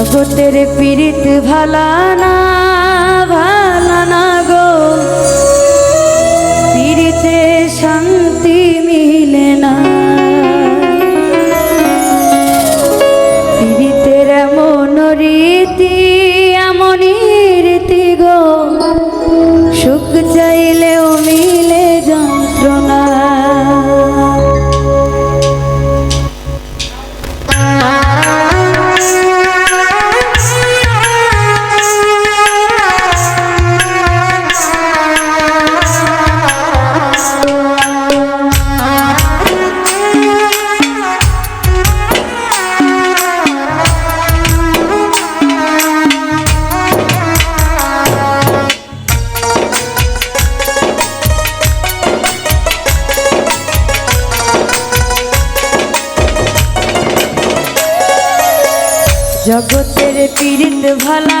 জগতের পীড়িত ভালা না ভালা না গো। পীড়িতে শান্তি জগতের পীড়িত ভালা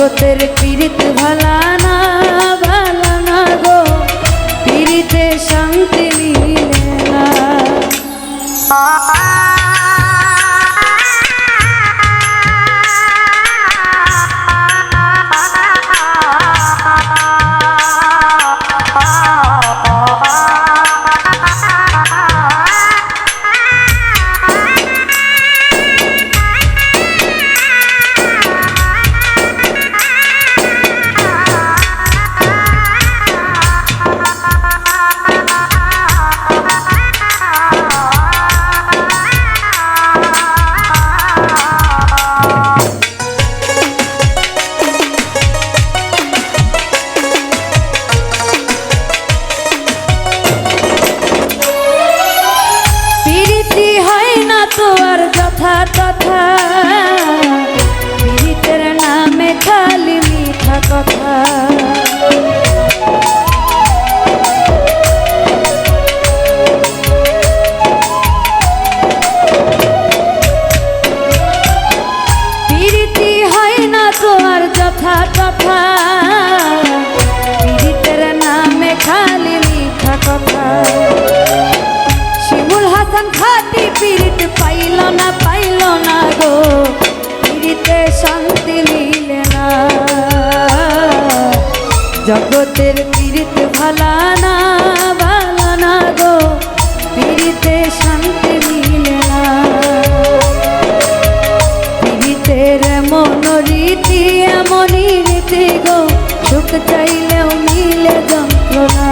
জগতের পীড়িত ভালা না পাইল না গো পিরিতে শান্তি মিলে না। জগতের পিরিত ভালা না ভালা না গো পিরিতে শান্তি মিলে না। পিরিতের মন রীতি, এমনই রীতি গো, সুখ চাইলেও মিলে যন্ত্রণা।